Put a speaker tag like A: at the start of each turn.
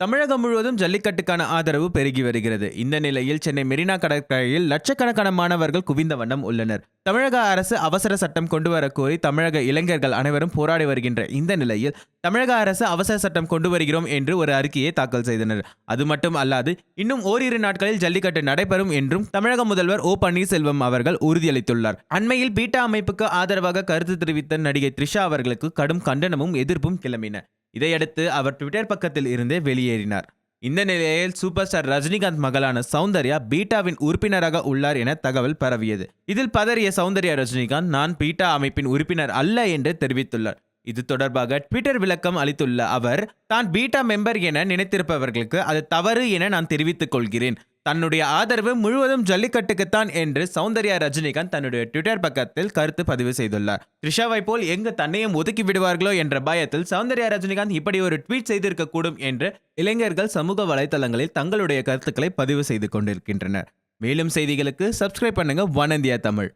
A: தமிழகம் முழுவதும் ஜல்லிக்கட்டுக்கான ஆதரவு பெருகி வருகிறது. இந்த நிலையில் சென்னை மெரினா கடற்கரையில் லட்சக்கணக்கான மாணவர்கள் குவிந்த வண்ணம் உள்ளனர். தமிழக அரசு அவசர சட்டம் கொண்டு வர கோரி தமிழக இளைஞர்கள் அனைவரும் போராடி வருகின்ற இந்த நிலையில் தமிழக அரசு அவசர சட்டம் கொண்டு வருகிறோம் என்று ஒரு அறிக்கையை தாக்கல் செய்தனர். அது மட்டும் அல்லாது இன்னும் ஓரிரு நாட்களில் ஜல்லிக்கட்டு நடைபெறும் என்றும் தமிழக முதல்வர் ஓ பன்னீர்செல்வம் அவர்கள் உறுதியளித்துள்ளார். அண்மையில் பீட்டா அமைப்புக்கு ஆதரவாக கருத்து தெரிவித்த நடிகை த்ரிஷா அவர்களுக்கு கடும் கண்டனமும் எதிர்ப்பும் கிளம்பின. இதையடுத்து அவர் ட்விட்டர் பக்கத்தில் இருந்தே வெளியேறினார். இந்த நிலையில் சூப்பர் ஸ்டார் ரஜினிகாந்த் மகளான சௌந்தர்யா பீட்டாவின் உறுப்பினராக உள்ளார் என தகவல் பரவியது. இதில் பதறிய சௌந்தர்யா ரஜினிகாந்த் நான் பீட்டா அமைப்பின் உறுப்பினர் அல்ல என்று தெரிவித்துள்ளார். இது தொடர்பாக ட்விட்டர் விளக்கம் அளித்துள்ள அவர் தான் பீட்டா மெம்பர் என நினைத்திருப்பவர்களுக்கு அது தவறு என நான் தெரிவித்துக் கொள்கிறேன். தன்னுடைய ஆதரவு முழுவதும் ஜல்லிக்கட்டுக்குத்தான் என்று சௌந்தர்யா ரஜினிகாந்த் தன்னுடைய ட்விட்டர் பக்கத்தில் கருத்து பதிவு செய்துள்ளார். த்ரிஷாவை போல் எங்கு தன்னையும் ஒதுக்கி விடுவார்களோ என்ற பயத்தில் சௌந்தர்யா ரஜினிகாந்த் இப்படி ஒரு ட்வீட் செய்திருக்க கூடும் என்று இளைஞர்கள் சமூக வலைதளங்களில் தங்களுடைய கருத்துக்களை பதிவு செய்து கொண்டிருக்கின்றனர். மேலும் செய்திகளுக்கு சப்ஸ்கிரைப் பண்ணுங்க ஒன் இந்தியா தமிழ்.